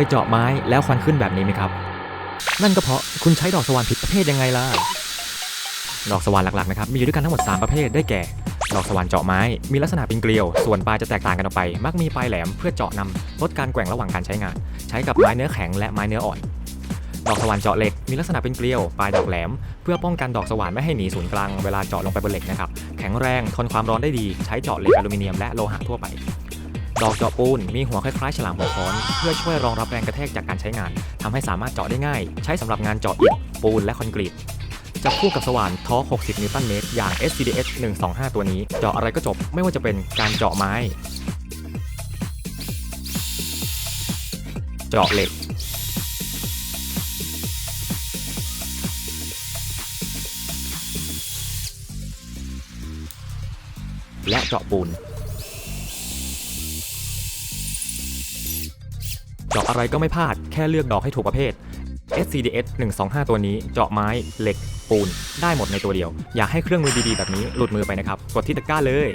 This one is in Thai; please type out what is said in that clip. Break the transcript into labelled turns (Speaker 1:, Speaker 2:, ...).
Speaker 1: ยเจาะไม้แล้วควันขึ้นแบบนี้ไหมครับ นั่นก็เพราะคุณใช้ดอกสว่านผิดประเภทยังไงล่ะ ดอกสว่านหลักๆนะครับมีอยู่ด้วยกันทั้งหมด 3 ประเภทได้แก่ ดอกสว่านเจาะไม้ มีลักษณะเป็นเกลียว ส่วนปลายจะแตกต่างกันออกไป มักมีปลายแหลมเพื่อเจาะนำลดการแกว่งระหว่างการใช้งาน ใช้กับไม้เนื้อแข็งและไม้เนื้ออ่อน ดอกสว่านเจาะเหล็ก มีลักษณะเป็นเกลียว ปลายดอกแหลม เพื่อป้องกันดอกสว่านไม่ให้หนีศูนย์กลางเวลาเจาะลงไปบนเหล็กนะครับ แข็งแรง ทนความร้อนได้ดี ใช้เจาะเหล็กอลูมิเนียมและโลหะทั่วไป ดอกเจาะปูนมีหัวคล้ายๆ ฉลามหัวค้อน เพื่อช่วยรองรับแรงกระแทกจากการใช้งานทำให้สามารถเจาะได้ง่าย ใช้สำหรับงานเจาะอิฐปูนและคอนกรีตจับคู่กับสว่านทอ60 นิวตันเมตร อย่าง SCDS 125 ตัวนี้ เจาะอะไรก็จบ ไม่ว่าจะเป็นการเจาะไม้ เจาะเหล็ก และเจาะปูน เจาะอะไรก็ไม่พลาด แค่เลือกดอกให้ถูกประเภท SCDS 125 ตัวนี้เจาะไม้เหล็กปูน ได้หมดในตัวเดียว อยากให้เครื่องมือดีๆแบบนี้หลุดมือไปนะครับ กดที่ตะกร้าเลย